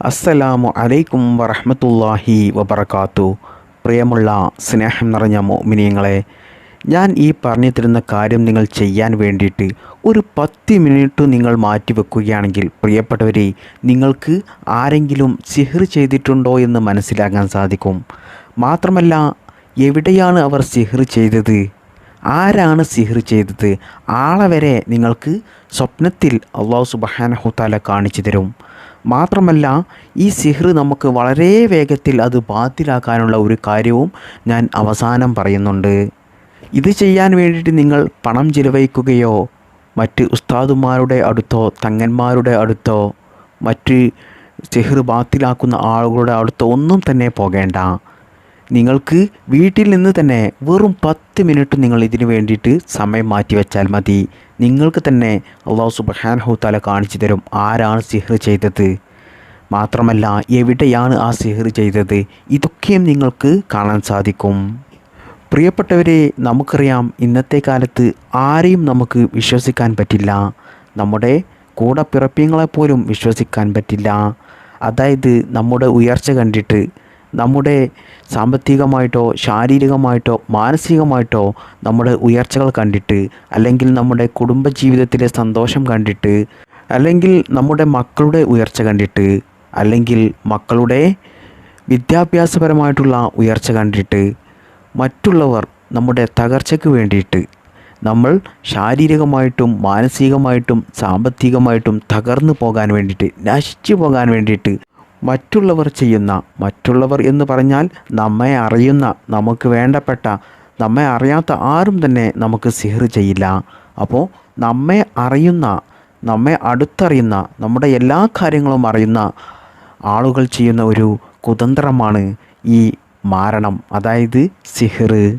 അസ്സലാമു അലൈക്കും വറഹ്മത്തുള്ളാഹി വബറകാത്തു. പ്രിയമുള്ള സ്നേഹം നിറഞ്ഞ മോമിനിയങ്ങളെ ഞാൻ ഈ പറഞ്ഞു തരുന്ന കാര്യം നിങ്ങൾ ചെയ്യാൻ വേണ്ടിയിട്ട് ഒരു പത്ത് മിനിറ്റ് നിങ്ങൾ മാറ്റി വെക്കുകയാണെങ്കിൽ പ്രിയപ്പെട്ടവരെ നിങ്ങൾക്ക് ആരെങ്കിലും സിഹർ ചെയ്തിട്ടുണ്ടോ എന്ന് മനസ്സിലാക്കാൻ സാധിക്കും. മാത്രമല്ല എവിടെയാണ് അവർ സിഹർ ചെയ്തത്? ആരാണ് സിഹർ ചെയ്തത്? ആളെ വരെ നിങ്ങൾക്ക് സ്വപ്നത്തിൽ അള്ളാഹു സുബഹാനഹുത്താല കാണിച്ചു തരും. മാത്രമല്ല ഈ സിഹ്ർ നമുക്ക് വളരെ വേഗത്തിൽ അത് ബാത്തിലാക്കാനുള്ള ഒരു കാര്യവും ഞാൻ അവസാനം പറയുന്നുണ്ട്. ഇത് ചെയ്യാൻ വേണ്ടിയിട്ട് നിങ്ങൾ പണം ചിലവഴിക്കുകയോ മറ്റ് ഉസ്താദുമാരുടെ അടുത്തോ തങ്ങന്മാരുടെ അടുത്തോ മറ്റ് സിഹ്ർ ബാത്തിലാക്കുന്ന ആളുകളുടെ അടുത്തോ ഒന്നും തന്നെ പോകേണ്ട. നിങ്ങൾക്ക് വീട്ടിൽ നിന്ന് തന്നെ വെറും പത്ത് മിനിറ്റ് നിങ്ങൾ ഇതിനു വേണ്ടിയിട്ട് സമയം മാറ്റി വെച്ചാൽ മതി. നിങ്ങൾക്ക് തന്നെ അള്ളാഹു സുബഹാനഹു തല കാണിച്ചു തരും ആരാണ് സിഹർ ചെയ്തത്. മാത്രമല്ല എവിടെയാണ് ആ സിഹർ ചെയ്തത്? ഇതൊക്കെയും നിങ്ങൾക്ക് കാണാൻ സാധിക്കും. പ്രിയപ്പെട്ടവരെ നമുക്കറിയാം ഇന്നത്തെ കാലത്ത് ആരെയും നമുക്ക് വിശ്വസിക്കാൻ പറ്റില്ല. നമ്മുടെ കൂടെ പിറപ്പിങ്ങളെപ്പോലും വിശ്വസിക്കാൻ പറ്റില്ല. അതായത് നമ്മുടെ ഉയർച്ച കണ്ടിട്ട് നമ്മുടെ സാമ്പത്തികമായിട്ടോ ശാരീരികമായിട്ടോ മാനസികമായിട്ടോ നമ്മുടെ ഉയർച്ചകൾ കണ്ടിട്ട് അല്ലെങ്കിൽ നമ്മുടെ കുടുംബജീവിതത്തിലെ സന്തോഷം കണ്ടിട്ട് അല്ലെങ്കിൽ നമ്മുടെ മക്കളുടെ ഉയർച്ച കണ്ടിട്ട് അല്ലെങ്കിൽ മക്കളുടെ വിദ്യാഭ്യാസപരമായിട്ടുള്ള ഉയർച്ച കണ്ടിട്ട് മറ്റുള്ളവർ നമ്മുടെ തകർച്ചയ്ക്ക് വേണ്ടിയിട്ട് നമ്മൾ ശാരീരികമായിട്ടും മാനസികമായിട്ടും സാമ്പത്തികമായിട്ടും തകർന്നു പോകാൻ വേണ്ടിയിട്ട് നശിച്ചു പോകാൻ വേണ്ടിയിട്ട് മറ്റുള്ളവർ ചെയ്യുന്ന മറ്റുള്ളവർ എന്ന് പറഞ്ഞാൽ നമ്മെ അറിയുന്ന നമുക്ക് വേണ്ടപ്പെട്ട നമ്മെ അറിയാത്ത ആരും തന്നെ നമുക്ക് സിഹർ ചെയ്യില്ല. അപ്പോൾ നമ്മെ അറിയുന്ന നമ്മെ അടുത്തറിയുന്ന നമ്മുടെ എല്ലാ കാര്യങ്ങളും അറിയുന്ന ആളുകൾ ചെയ്യുന്ന ഒരു കുതന്ത്രമാണ് ഈ മാരണം അതായത് സിഹർ.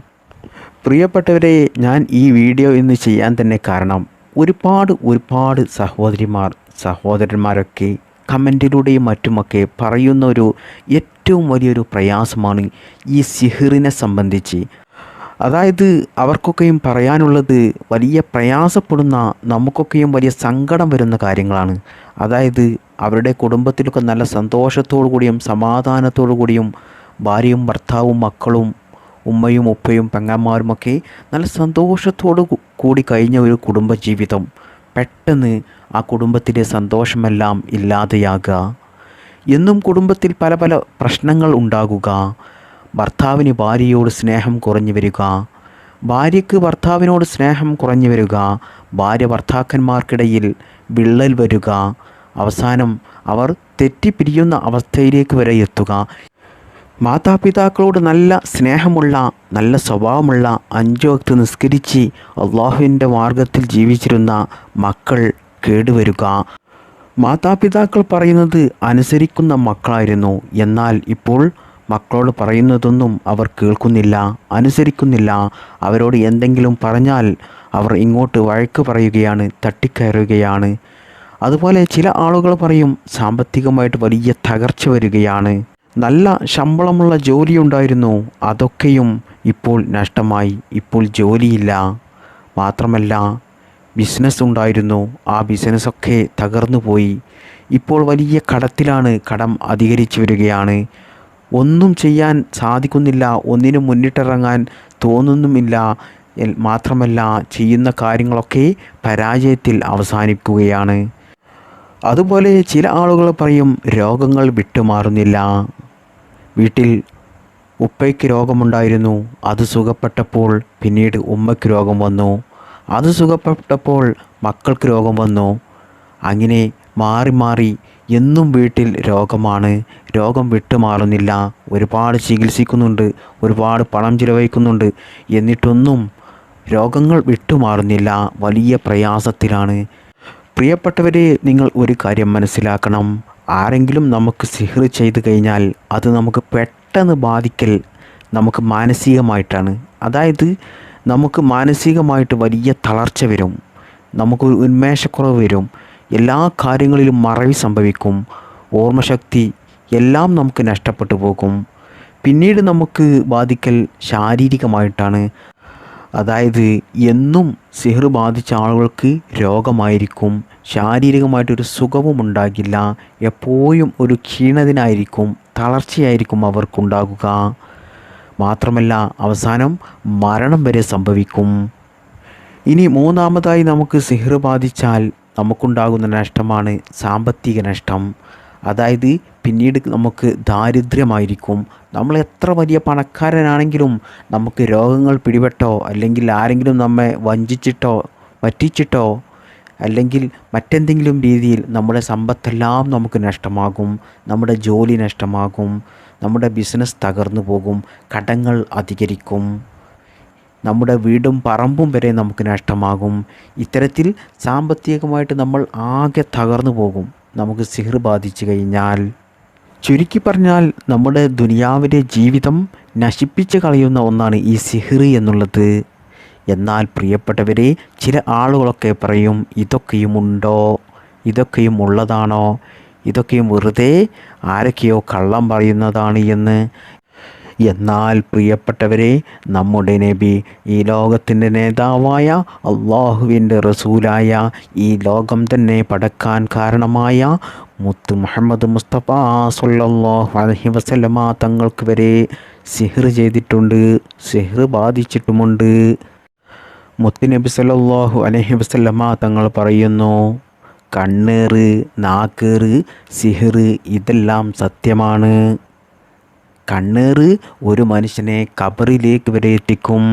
പ്രിയപ്പെട്ടവരെ ഞാൻ ഈ വീഡിയോ ഇന്ന് ചെയ്യാൻ തന്നെ കാരണം ഒരുപാട് ഒരുപാട് സഹോദരിമാർ സഹോദരന്മാരൊക്കെ കമന്റിലൂടെയും മറ്റുമൊക്കെ പറയുന്ന ഒരു ഏറ്റവും വലിയൊരു പ്രയാസമാണ് ഈ സിഹിറിനെ സംബന്ധിച്ച്. അതായത് അവർക്കൊക്കെയും പറയാനുള്ളത് വലിയ പ്രയാസപ്പെടുന്ന നമുക്കൊക്കെയും വലിയ സങ്കടം വരുന്ന കാര്യങ്ങളാണ്. അതായത് അവരുടെ കുടുംബത്തിലൊക്കെ നല്ല സന്തോഷത്തോടു കൂടിയും സമാധാനത്തോടു കൂടിയും ഭാര്യയും ഭർത്താവും മക്കളും ഉമ്മയും ഉപ്പയും പെങ്ങന്മാരുമൊക്കെ നല്ല സന്തോഷത്തോടു കൂടി കഴിഞ്ഞ ഒരു കുടുംബജീവിതം. പെട്ടെന്ന് ആ കുടുംബത്തിലെ സന്തോഷമെല്ലാം ഇല്ലാതെയാകുക. എന്നും കുടുംബത്തിൽ പല പല പ്രശ്നങ്ങൾ ഉണ്ടാകുക. ഭർത്താവിന് ഭാര്യയോട് സ്നേഹം കുറഞ്ഞു വരിക. ഭാര്യയ്ക്ക് ഭർത്താവിനോട് സ്നേഹം കുറഞ്ഞു വരിക. ഭാര്യ ഭർത്താക്കന്മാർക്കിടയിൽ വിള്ളൽ വരിക. അവസാനം അവർ തെറ്റിപ്പിരിയുന്ന അവസ്ഥയിലേക്ക് വരെ എത്തുക. മാതാപിതാക്കളോട് നല്ല സ്നേഹമുള്ള നല്ല സ്വഭാവമുള്ള അഞ്ചു വക്ത് നിസ്കരിച്ച് അള്ളാഹുവിന്റെ മാർഗത്തിൽ ജീവിച്ചിരുന്ന മക്കൾ കേടുവരുക. മാതാപിതാക്കൾ പറയുന്നത് അനുസരിക്കുന്ന മക്കളായിരുന്നു. എന്നാൽ ഇപ്പോൾ മക്കളോട് പറയുന്നതൊന്നും അവർ കേൾക്കുന്നില്ല അനുസരിക്കുന്നില്ല. അവരോട് എന്തെങ്കിലും പറഞ്ഞാൽ അവർ ഇങ്ങോട്ട് വഴക്ക് പറയുകയാണ് തട്ടിക്കയറുകയാണ്. അതുപോലെ ചില ആളുകൾ പറയും സാമ്പത്തികമായിട്ട് വലിയ തകർച്ച വരികയാണ്. നല്ല ശമ്പളമുള്ള ജോലി ഉണ്ടായിരുന്നു അതൊക്കെയും ഇപ്പോൾ നഷ്ടമായി. ഇപ്പോൾ ജോലിയില്ല. മാത്രമല്ല ബിസിനസ് ഉണ്ടായിരുന്നു ആ ബിസിനസ്സൊക്കെ തകർന്നു പോയി ഇപ്പോൾ വലിയ കടത്തിലാണ് കടം അധികരിച്ചു വരികയാണ്. ഒന്നും ചെയ്യാൻ സാധിക്കുന്നില്ല. ഒന്നിനും മുന്നിട്ടിറങ്ങാൻ തോന്നുന്നുമില്ല. മാത്രമല്ല ചെയ്യുന്ന കാര്യങ്ങളൊക്കെ പരാജയത്തിൽ അവസാനിക്കുകയാണ്. അതുപോലെ ചില ആളുകൾ പറയും രോഗങ്ങൾ വിട്ടുമാറുന്നില്ല. വീട്ടിൽ ഉപ്പയ്ക്ക് രോഗമുണ്ടായിരുന്നു. അത് സുഖപ്പെട്ടപ്പോൾ പിന്നീട് ഉമ്മയ്ക്ക് രോഗം വന്നു. അത് സുഖപ്പെട്ടപ്പോൾ മക്കൾക്ക് രോഗം വന്നു. അങ്ങനെ മാറി മാറി എന്നും വീട്ടിൽ രോഗമാണ്. രോഗം വിട്ടുമാറുന്നില്ല ഒരുപാട് ചികിത്സിക്കുന്നുണ്ട്. ഒരുപാട് പണം ചിലവഴിക്കുന്നുണ്ട്. എന്നിട്ടൊന്നും രോഗങ്ങൾ വിട്ടുമാറുന്നില്ല വലിയ പ്രയാസത്തിലാണ്. പ്രിയപ്പെട്ടവരെ നിങ്ങൾ ഒരു കാര്യം മനസ്സിലാക്കണം. ആരെങ്കിലും നമുക്ക് സിഹർ ചെയ്തു കഴിഞ്ഞാൽ അത് നമുക്ക് പെട്ടെന്ന് ബാധിക്കൽ നമുക്ക് മാനസികമായിട്ടാണ്. അതായത് നമുക്ക് മാനസികമായിട്ട് വലിയ തളർച്ച വരും. നമുക്ക് ഉന്മേഷക്കുറവ് വരും. എല്ലാ കാര്യങ്ങളിലും മറവി സംഭവിക്കും. ഓർമ്മശക്തി എല്ലാം നമുക്ക് നഷ്ടപ്പെട്ടു പോകും. പിന്നീട് നമുക്ക് ബാധിക്കൽ ശാരീരികമായിട്ടാണ്. അതായത് എന്നും സിഹർ ബാധിച്ച ആളുകൾക്ക് രോഗമായിരിക്കും ശാരീരികമായിട്ടൊരു സുഖവും ഉണ്ടാകില്ല എപ്പോഴും ഒരു ക്ഷീണതിനായിരിക്കും തളർച്ചയായിരിക്കും അവർക്കുണ്ടാകുക. മാത്രമല്ല അവസാനം മരണം വരെ സംഭവിക്കും. ഇനി മൂന്നാമതായി നമുക്ക് സിഹർ ബാധിച്ചാൽ നമുക്കുണ്ടാകുന്ന നഷ്ടമാണ് സാമ്പത്തിക നഷ്ടം. അതായത് പിന്നീട് നമുക്ക് ദാരിദ്ര്യമായിരിക്കും. നമ്മൾ എത്ര വലിയ പണക്കാരനാണെങ്കിലും നമുക്ക് രോഗങ്ങൾ പിടിപെട്ടോ അല്ലെങ്കിൽ ആരെങ്കിലും നമ്മെ വഞ്ചിച്ചിട്ടോ പറ്റിച്ചിട്ടോ അല്ലെങ്കിൽ മറ്റെന്തെങ്കിലും രീതിയിൽ നമ്മുടെ സമ്പത്തെല്ലാം നമുക്ക് നഷ്ടമാകും. നമ്മുടെ ജോലി നഷ്ടമാകും. നമ്മുടെ ബിസിനസ് തകർന്നു പോകും. കടങ്ങൾ അധികരിക്കും. നമ്മുടെ വീടും പറമ്പും വരെ നമുക്ക് നഷ്ടമാകും. ഇത്തരത്തിൽ സാമ്പത്തികമായിട്ട് നമ്മൾ ആകെ തകർന്നു പോകും. നമുക്ക് സിഹർ ബാധിച്ചു കഴിഞ്ഞാൽ. ചുരുക്കി പറഞ്ഞാൽ നമ്മുടെ ദുനിയാവിന്റെ ജീവിതം നശിപ്പിച്ച് കളയുന്ന ഒന്നാണ് ഈ സിഹ്റി എന്നുള്ളത്. എന്നാൽ പ്രിയപ്പെട്ടവരെ ചില ആളുകളൊക്കെ പറയും ഇതൊക്കെയും ഉണ്ടോ? ഇതൊക്കെയും ഉള്ളതാണോ? ഇതൊക്കെയും വെറുതെ ആരൊക്കെയോ കള്ളം പറയുന്നതാണ് എന്ന്. എന്നാൽ പ്രിയപ്പെട്ടവരെ നമ്മുടെ നബി ഈ ലോകത്തിന്റെ നേതാവായ അള്ളാഹുവിന്റെ റസൂലായ ഈ ലോകം തന്നെ പടക്കാൻ കാരണമായ മുത്ത് മുഹമ്മദ് മുസ്തഫ സല്ലല്ലാഹു അലഹി വസല്ലമ തങ്ങൾക്ക് വരെ സിഹർ ചെയ്തിട്ടുണ്ട് സിഹർ ബാധിച്ചിട്ടുമുണ്ട്. മുത്തുനബി സല്ലല്ലാഹു അലഹി വസല്ലമ തങ്ങൾ പറയുന്നു കണ്ണേറ് നാക്കേറ് സിഹർ ഇതെല്ലാം സത്യമാണ്. കണ്ണേറ് ഒരു മനുഷ്യനെ കബറിലേക്ക് വരെ എത്തിക്കും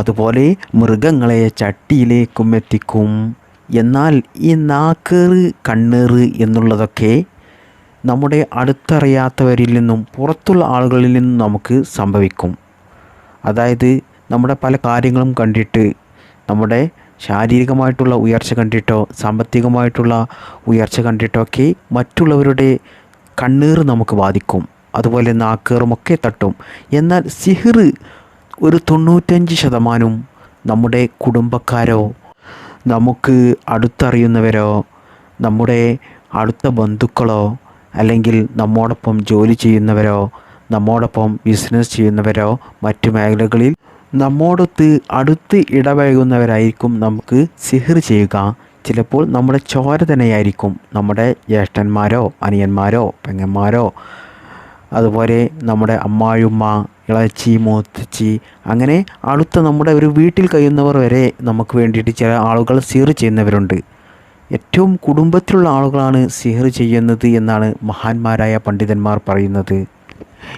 അതുപോലെ മൃഗങ്ങളെ ചട്ടിയിലേക്കും എത്തിക്കും. എന്നാൽ ഈ നാക്കേറ് കണ്ണേറ് എന്നുള്ളതൊക്കെ നമ്മുടെ അടുത്തറിയാത്തവരിൽ നിന്നും പുറത്തുള്ള ആളുകളിൽ നിന്നും നമുക്ക് സംഭവിക്കും. അതായത് നമ്മുടെ പല കാര്യങ്ങളും കണ്ടിട്ട് നമ്മുടെ ശാരീരികമായിട്ടുള്ള ഉയർച്ച കണ്ടിട്ടോ സാമ്പത്തികമായിട്ടുള്ള ഉയർച്ച കണ്ടിട്ടോ ഒക്കെ മറ്റുള്ളവരുടെ കണ്ണീർ നമുക്ക് ബാധിക്കും. അതുപോലെ നാക്കേറുമൊക്കെ തട്ടും. എന്നാൽ സിഹിർ ഒരു തൊണ്ണൂറ്റഞ്ച് ശതമാനവും നമ്മുടെ കുടുംബക്കാരോ നമുക്ക് അടുത്തറിയുന്നവരോ നമ്മുടെ അടുത്ത ബന്ധുക്കളോ അല്ലെങ്കിൽ നമ്മോടൊപ്പം ജോലി ചെയ്യുന്നവരോ നമ്മോടൊപ്പം ബിസിനസ് ചെയ്യുന്നവരോ മറ്റു മേഖലകളിൽ നമ്മോടൊത്ത് അടുത്ത് ഇടപഴകുന്നവരായിരിക്കും നമുക്ക് സിഹിർ ചെയ്യുക. ചിലപ്പോൾ നമ്മുടെ ചോര തന്നെയായിരിക്കും നമ്മുടെ ജ്യേഷ്ഠന്മാരോ അനിയന്മാരോ പെങ്ങന്മാരോ. അതുപോലെ നമ്മുടെ അമ്മായുമ്മ ഇളച്ചി മൂത്തച്ചി അങ്ങനെ അടുത്ത നമ്മുടെ ഒരു വീട്ടിൽ കഴിയുന്നവർ വരെ നമുക്ക് വേണ്ടിയിട്ട് ചില ആളുകൾ സിഹർ ചെയ്യുന്നവരുണ്ട്. ഏറ്റവും കുടുംബത്തിലുള്ള ആളുകളാണ് സിഹർ ചെയ്യുന്നത് എന്നാണ് മഹാന്മാരായ പണ്ഡിതന്മാർ പറയുന്നത്.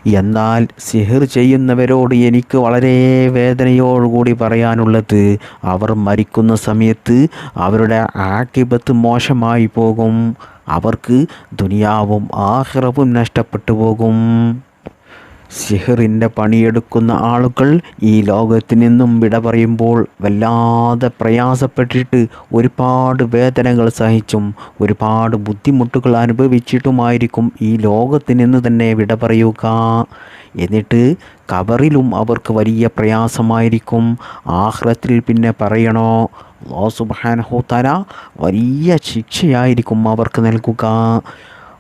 എന്നാൽ സിഹർ ചെയ്യുന്നവരോട് എനിക്ക് വളരെ വേദനയോടുകൂടി പറയാനുള്ളത് അവർ മരിക്കുന്ന സമയത്ത് അവരുടെ ആക്കിപത്ത് മോശമായി പോകും. അവർക്ക് ദുനിയാവും ആഹ്റവും നഷ്ടപ്പെട്ടു പോകും. സിഹറിന്റെ പണിയെടുക്കുന്ന ആളുകൾ ഈ ലോകത്ത് നിന്നും വിട പറയുമ്പോൾ വല്ലാതെ പ്രയാസപ്പെട്ടിട്ട് ഒരുപാട് വേദനകൾ സഹിച്ചും ഒരുപാട് ബുദ്ധിമുട്ടുകൾ അനുഭവിച്ചിട്ടുമായിരിക്കും ഈ ലോകത്ത് നിന്ന് തന്നെ വിട പറയുക. എന്നിട്ട് കബറിലും അവർക്ക് വലിയ പ്രയാസമായിരിക്കും. ആഹ്റത്തിൽ പിന്നെ പറയണോ? അള്ളാഹു സുബ്ഹാനഹു തആല വലിയ ശിക്ഷയായിരിക്കും അവർക്ക് നൽകുക.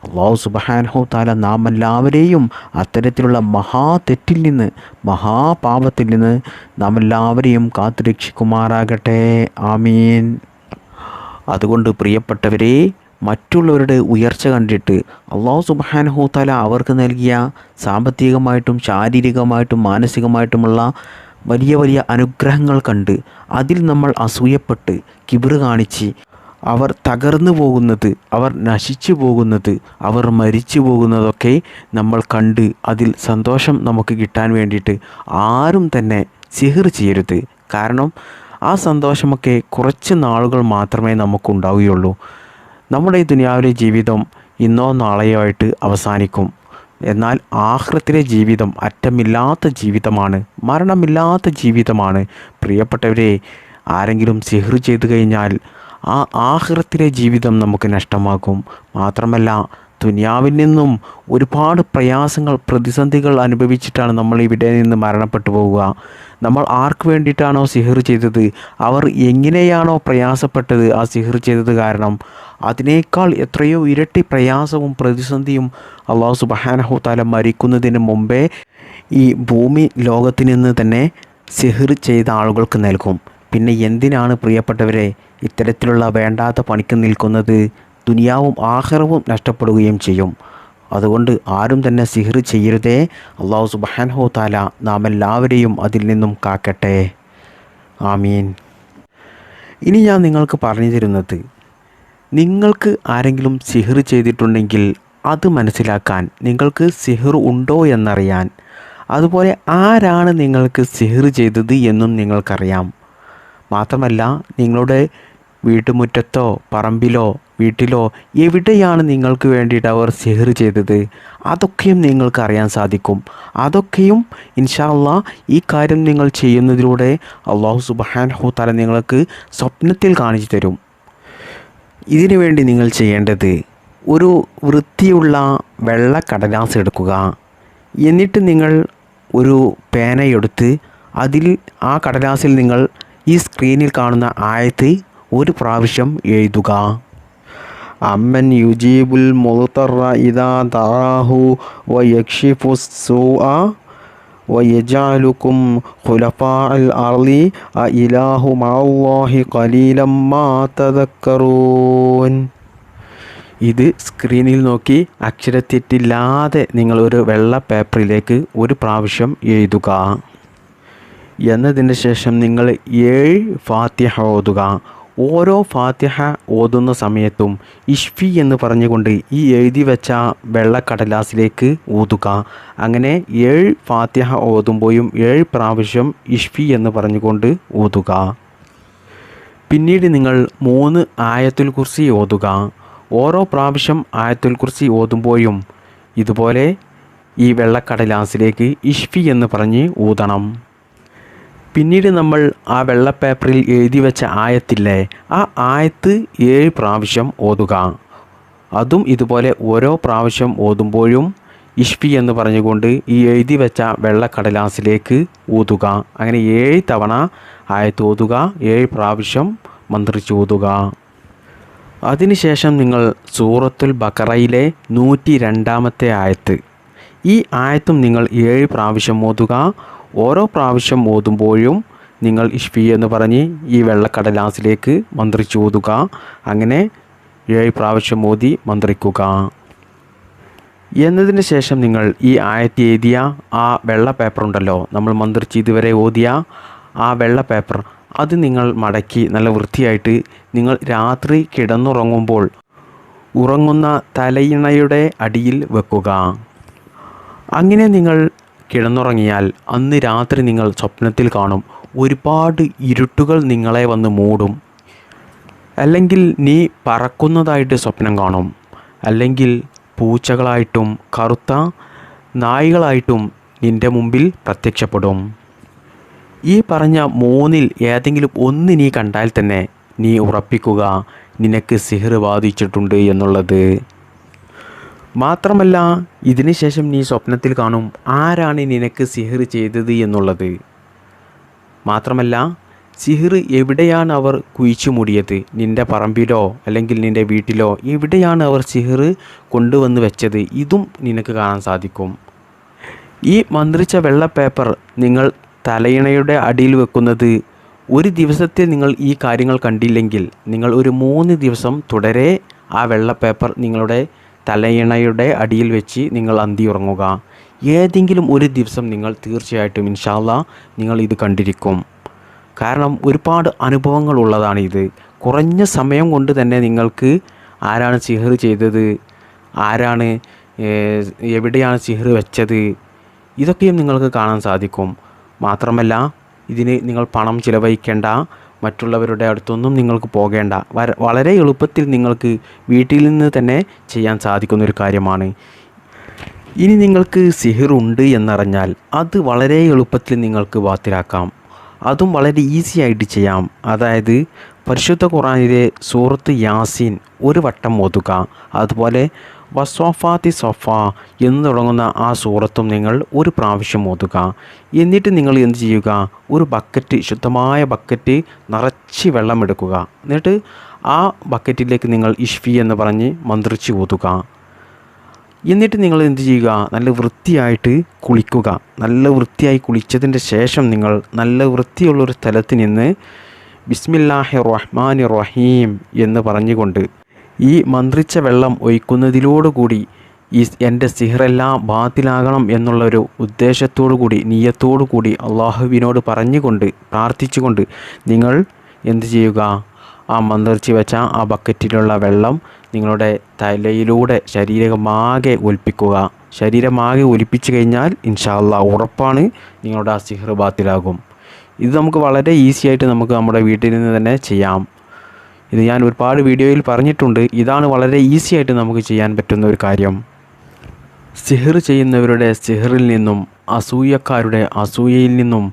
അള്ളാഹു സുബ്ഹാനഹു താല നാം എല്ലാവരെയും അത്തരത്തിലുള്ള മഹാ തെറ്റിൽ നിന്ന് മഹാപാപത്തിൽ നിന്ന് നാം എല്ലാവരെയും കാത്തുരക്ഷിക്കുമാറാകട്ടെ. ആമീൻ. അതുകൊണ്ട് പ്രിയപ്പെട്ടവരെ മറ്റുള്ളവരുടെ ഉയർച്ച കണ്ടിട്ട് അള്ളാഹു താല അവർക്ക് നൽകിയ സാമ്പത്തികമായിട്ടും ശാരീരികമായിട്ടും മാനസികമായിട്ടുമുള്ള വലിയ വലിയ അനുഗ്രഹങ്ങൾ കണ്ട് അതിൽ നമ്മൾ അസൂയപ്പെട്ട് കിബിറ് കാണിച്ച് അവർ തകർന്നു പോകുന്നത് അവർ നശിച്ചു പോകുന്നത് അവർ മരിച്ചു പോകുന്നതൊക്കെ നമ്മൾ കണ്ട് അതിൽ സന്തോഷം നമുക്ക് കിട്ടാൻ വേണ്ടിയിട്ട് ആരും തന്നെ സിഹിർ ചെയ്യരുത്. കാരണം ആ സന്തോഷമൊക്കെ കുറച്ച് നാളുകൾ മാത്രമേ നമുക്കുണ്ടാവുകയുള്ളൂ. നമ്മുടെ ദുനിയാവിലെ ജീവിതം ഇന്നോ നാളെയോ ആയിട്ട് അവസാനിക്കും. എന്നാൽ ആഹ്രത്തിലെ ജീവിതം അറ്റമില്ലാത്ത ജീവിതമാണ് മരണമില്ലാത്ത ജീവിതമാണ്. പ്രിയപ്പെട്ടവരെ ആരെങ്കിലും സിഹർ ചെയ്തു കഴിഞ്ഞാൽ ആ ആഹ്റത്തിലെ ജീവിതം നമുക്ക് നഷ്ടമാകും മാത്രമല്ല ദുനിയാവിൽ നിന്നും ഒരുപാട് പ്രയാസങ്ങൾ പ്രതിസന്ധികൾ അനുഭവിച്ചിട്ടാണ് നമ്മൾ ഇവിടെ നിന്ന് മരണപ്പെട്ടു പോവുക. നമ്മൾ ആർക്ക് വേണ്ടിയിട്ടാണോ സിഹർ ചെയ്തത്? അവർ എങ്ങനെയാണോ പ്രയാസപ്പെട്ടത് ആ സിഹർ ചെയ്തത് കാരണം അതിനേക്കാൾ എത്രയോ ഇരട്ടി പ്രയാസവും പ്രതിസന്ധിയും അള്ളാഹു സുബഹാനഹു താല മരിക്കുന്നതിന് മുമ്പേ ഈ ഭൂമി ലോകത്തിൽ നിന്ന് തന്നെ സിഹർ ചെയ്ത ആളുകൾക്ക് നൽകും. പിന്നെ എന്തിനാണ് പ്രിയപ്പെട്ടവരെ ഇത്തരത്തിലുള്ള വേണ്ടാത്ത പണിക്ക് നിൽക്കുന്നത് ദുനിയാവും ആഹ്റവും നഷ്ടപ്പെടുകയും ചെയ്യും. അതുകൊണ്ട് ആരും തന്നെ സിഹിർ ചെയ്യരുതേ. അള്ളാഹു സുബാൻഹോ താല നാം എല്ലാവരെയും അതിൽ നിന്നും കാക്കട്ടെ. ആമീൻ. ഇനി ഞാൻ നിങ്ങൾക്ക് പറഞ്ഞു തരുന്നത് നിങ്ങൾക്ക് ആരെങ്കിലും സിഹിർ ചെയ്തിട്ടുണ്ടെങ്കിൽ അത് മനസ്സിലാക്കാൻ നിങ്ങൾക്ക് സിഹിർ ഉണ്ടോ എന്നറിയാൻ. അതുപോലെ ആരാണ് നിങ്ങൾക്ക് സിഹിർ ചെയ്തത് എന്നും നിങ്ങൾക്കറിയാം. മാത്രമല്ല നിങ്ങളുടെ വീട്ടുമുറ്റത്തോ പറമ്പിലോ വീട്ടിലോ എവിടെയാണ് നിങ്ങൾക്ക് വേണ്ടിയിട്ട് അവർ സെഹർ ചെയ്തത്? അതൊക്കെയും നിങ്ങൾക്ക് അറിയാൻ സാധിക്കും. അതൊക്കെയും ഇൻഷാല്ല ഈ കാര്യം നിങ്ങൾ ചെയ്യുന്നതിലൂടെ അള്ളാഹു സുബാൻ ഹുത്താല നിങ്ങൾക്ക് സ്വപ്നത്തിൽ കാണിച്ചു തരും. ഇതിനു വേണ്ടി നിങ്ങൾ ചെയ്യേണ്ടത് ഒരു വൃത്തിയുള്ള വെള്ള കടലാസ് എടുക്കുക. എന്നിട്ട് നിങ്ങൾ ഒരു പേനയെടുത്ത് അതിൽ ആ കടലാസിൽ നിങ്ങൾ ഈ സ്ക്രീനിൽ കാണുന്ന ആയത്ത് ഒരു പ്രാവശ്യം എഴുതുക. അമ്മൻ യുജീബുൽ മുത്തറ ഇതാ ദാഹു വയക്ഷിഫു സൂഅ വയജാലുക്കും ഖുലഫാ അൽ അർലി അ ഇലാഹു മാവാഹി കലീലം മാ തദക്കറൂൻ. ഇത് സ്ക്രീനിൽ നോക്കി അക്ഷരത്തെറ്റില്ലാതെ നിങ്ങൾ ഒരു വെള്ള പേപ്പറിലേക്ക് ഒരു പ്രാവശ്യം എഴുതുക. എന്നതിന് ശേഷം നിങ്ങൾ ഏഴ് ഫാത്തിഹ ഓതുക. ഓരോ ഫാത്തിഹ ഓതുന്ന സമയത്തും ഇഷ്ഫി എന്ന് പറഞ്ഞുകൊണ്ട് ഈ എഴുതി വെച്ച വെള്ളക്കടലാസിലേക്ക് ഊതുക. അങ്ങനെ ഏഴ് ഫാത്തിഹ ഓതുമ്പോഴും ഏഴ് പ്രാവശ്യം ഇഷ്ഫി എന്ന് പറഞ്ഞുകൊണ്ട് ഊതുക. പിന്നീട് നിങ്ങൾ മൂന്ന് ആയത്തുൽ കുർസി ഓതുക. ഓരോ പ്രാവശ്യം ആയത്തുൽ കുർസി ഓതുമ്പോഴും ഇതുപോലെ ഈ വെള്ളക്കടലാസിലേക്ക് ഇഷ്ഫി എന്ന് പറഞ്ഞ് ഊതണം. പിന്നീട് നമ്മൾ ആ വെള്ള പേപ്പറിൽ എഴുതി വെച്ച ആയത്തില്ലേ? ആ ആയത്ത് ഏഴ് പ്രാവശ്യം ഓതുക. അതും ഇതുപോലെ ഓരോ പ്രാവശ്യം ഓതുമ്പോഴും ഇഷ്ഫി എന്ന് പറഞ്ഞുകൊണ്ട് ഈ എഴുതി വെച്ച വെള്ളക്കടലാസിലേക്ക് ഊതുക. അങ്ങനെ ഏഴ് തവണ ആയത്ത് ഓതുക ഏഴ് പ്രാവശ്യം മന്ത്രിച്ച് ഓതുക. അതിനുശേഷം നിങ്ങൾ സൂറത്തുൽ ബക്കറയിലെ നൂറ്റി രണ്ടാമത്തെ ആയത്ത്. ഈ ആയത്തും നിങ്ങൾ ഏഴ് പ്രാവശ്യം ഓതുക. ഓരോ പ്രാവശ്യം ഓതുമ്പോഴും നിങ്ങൾ ഇഷ്ഫി എന്ന് പറഞ്ഞ് ഈ വെള്ളക്കടലാസിലേക്ക് മന്ത്രിച്ചു ഓതുക. അങ്ങനെ ഏഴ് പ്രാവശ്യം ഓതി മന്ത്രിക്കുക. എന്നതിന് ശേഷം നിങ്ങൾ ഈ ആയത്തി എഴുതിയ ആ വെള്ള പേപ്പർ ഉണ്ടല്ലോ നമ്മൾ മന്ത്രിച്ച് ഇതുവരെ ഓതിയ ആ വെള്ള പേപ്പർ അത് നിങ്ങൾ മടക്കി നല്ല വൃത്തിയായിട്ട് നിങ്ങൾ രാത്രി കിടന്നുറങ്ങുമ്പോൾ ഉറങ്ങുന്ന തലയിണയുടെ അടിയിൽ വെക്കുക. അങ്ങനെ നിങ്ങൾ കിടന്നുറങ്ങിയാൽ അന്ന് രാത്രി നിങ്ങൾ സ്വപ്നത്തിൽ കാണും. ഒരുപാട് ഇരുട്ടുകൾ നിങ്ങളെ വന്ന് മൂടും. അല്ലെങ്കിൽ നീ പറക്കുന്നതായിട്ട് സ്വപ്നം കാണും. അല്ലെങ്കിൽ പൂച്ചകളായിട്ടും കറുത്ത നായികളായിട്ടും നിന്റെ മുമ്പിൽ പ്രത്യക്ഷപ്പെടും. ഈ പറഞ്ഞ മൂന്നിൽ ഏതെങ്കിലും ഒന്ന് നീ കണ്ടാൽ തന്നെ നീ ഉറപ്പിക്കുക നിനക്ക് സിഹർ ബാധിച്ചിട്ടുണ്ട് എന്നുള്ളത്. മാത്രമല്ല ഇതിനുശേഷം നീ സ്വപ്നത്തിൽ കാണും ആരാണ് നിനക്ക് സിഹിർ ചെയ്തത് എന്നുള്ളത്. മാത്രമല്ല സിഹിർ എവിടെയാണ് അവർ കുഴിച്ചു മൂടിയത്? നിന്റെ പറമ്പിലോ അല്ലെങ്കിൽ നിന്റെ വീട്ടിലോ എവിടെയാണ് അവർ സിഹിർ കൊണ്ടുവന്ന് വെച്ചത്? ഇതും നിനക്ക് കാണാൻ സാധിക്കും. ഈ മന്ത്രിച്ച വെള്ള പേപ്പർ നിങ്ങൾ തലയിണയുടെ അടിയിൽ വെക്കുന്നത് ഒരു ദിവസത്തിൽ നിങ്ങൾ ഈ കാര്യങ്ങൾ കണ്ടില്ലെങ്കിൽ നിങ്ങൾ ഒരു മൂന്ന് ദിവസം തുടരെ ആ വെള്ള പേപ്പർ നിങ്ങളുടെ തലയിണയുടെ അടിയിൽ വെച്ച് നിങ്ങൾ അന്തി ഉറങ്ങുക ഏതെങ്കിലും ഒരു ദിവസം നിങ്ങൾ തീർച്ചയായിട്ടും ഇൻഷാല്ല നിങ്ങൾ ഇത് കണ്ടിരിക്കും. കാരണം ഒരുപാട് അനുഭവങ്ങൾ ഉള്ളതാണ് ഇത്. കുറഞ്ഞ സമയം കൊണ്ട് തന്നെ നിങ്ങൾക്ക് ആരാണ് സിഹർ ചെയ്തത്? ആരാണ് എവിടെയാണ് സിഹർ വെച്ചത്? ഇതൊക്കെയും നിങ്ങൾക്ക് കാണാൻ സാധിക്കും. മാത്രമല്ല ഇതിന് നിങ്ങൾ പണം ചിലവഴിക്കേണ്ട മറ്റുള്ളവരുടെ അടുത്തൊന്നും നിങ്ങൾക്ക് പോകേണ്ട. വളരെ എളുപ്പത്തിൽ നിങ്ങൾക്ക് വീട്ടിൽ നിന്ന് തന്നെ ചെയ്യാൻ സാധിക്കുന്ന ഒരു കാര്യമാണ്. ഇനി നിങ്ങൾക്ക് സിഹിറുണ്ട് എന്നറിഞ്ഞാൽ അത് വളരെ എളുപ്പത്തിൽ നിങ്ങൾക്ക് ബാത്തിലാക്കാം. അതും വളരെ ഈസി ആയിട്ട് ചെയ്യാം. അതായത് പരിശുദ്ധ ഖുറാനിലെ സൂറത്ത് യാസീൻ ഒരു വട്ടം ഓതുക. അതുപോലെ വസ്വാഫാത്തി സഫ എന്ന് തുടങ്ങുന്ന ആ സൂറത്തും നിങ്ങൾ ഒരു പ്രാവശ്യം ഓതുക. എന്നിട്ട് നിങ്ങൾ എന്ത് ചെയ്യുക? ഒരു ബക്കറ്റ് ശുദ്ധമായ ബക്കറ്റ് നിറച്ച് വെള്ളം എടുക്കുക. എന്നിട്ട് ആ ബക്കറ്റിലേക്ക് നിങ്ങൾ ഇഷ്ഫി എന്ന് പറഞ്ഞ് മന്ത്രിച്ച് ഓതുക. എന്നിട്ട് നിങ്ങൾ എന്ത് ചെയ്യുക? നല്ല വൃത്തിയായിട്ട് കുളിക്കുക. നല്ല വൃത്തിയായി കുളിച്ചതിന്റെ ശേഷം നിങ്ങൾ നല്ല വൃത്തിയുള്ളൊരു സ്ഥലത്ത് നിന്ന് ബിസ്മില്ലാഹി റഹ്മാൻ റഹീം എന്ന് പറഞ്ഞുകൊണ്ട് ഈ മന്ത്രിച്ച വെള്ളം ഒഴിക്കുന്നതിലോടുകൂടി ഈ എന്റെ സിഹറെല്ലാം ബാത്തിലാകണം എന്നുള്ളൊരു ഉദ്ദേശത്തോടു കൂടി നീയത്തോടു കൂടി അള്ളാഹുവിനോട് പറഞ്ഞുകൊണ്ട് പ്രാർത്ഥിച്ചുകൊണ്ട് നിങ്ങൾ എന്തു ചെയ്യുക? ആ മന്ത്രിച്ച് വെച്ച ആ ബക്കറ്റിലുള്ള വെള്ളം നിങ്ങളുടെ തലയിലൂടെ ശരീരമാകെ ഒലിപ്പിക്കുക. ശരീരമാകെ ഒലിപ്പിച്ചു കഴിഞ്ഞാൽ ഇൻഷാല്ല ഉറപ്പാണ് നിങ്ങളുടെ ആ സിഹർ ബാത്തിലാകും. ഇത് നമുക്ക് വളരെ ഈസി ആയിട്ട് നമുക്ക് നമ്മുടെ വീട്ടിൽ നിന്ന് തന്നെ ചെയ്യാം. ഇത് ഞാൻ ഒരുപാട് വീഡിയോയിൽ പറഞ്ഞിട്ടുണ്ട്. ഇതാണ് വളരെ ഈസി ആയിട്ട് നമുക്ക് ചെയ്യാൻ പറ്റുന്ന ഒരു കാര്യം. സിഹർ ചെയ്യുന്നവരുടെ സിഹറിൽ നിന്നും അസൂയക്കാരുടെ അസൂയയിൽ നിന്നും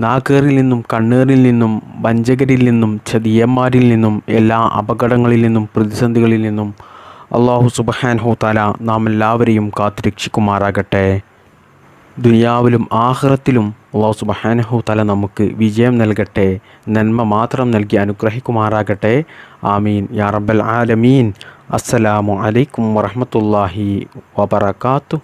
നാക്കേറിൽ നിന്നും കണ്ണേറിൽ നിന്നും വഞ്ചകരിൽ നിന്നും ചതിയന്മാരിൽ നിന്നും എല്ലാ അപകടങ്ങളിൽ നിന്നും പ്രതിസന്ധികളിൽ നിന്നും അള്ളാഹു സുബഹാൻഹു താല നാം എല്ലാവരെയും കാത്തുരക്ഷിക്കുമാറാകട്ടെ. ദുനിയാവിലും ആഹ്റത്തിലും അള്ളാഹു സുബഹാനഹു തല നമുക്ക് വിജയം നൽകട്ടെ നന്മ മാത്രം നൽകി അനുഗ്രഹിക്കുമാറാകട്ടെ. ആമീൻ. യാ റബ്ബൽ ആലമീൻ. അസ്സലാമു അലൈക്കും വറഹമത്തല്ലാഹി വബർക്കാത്തു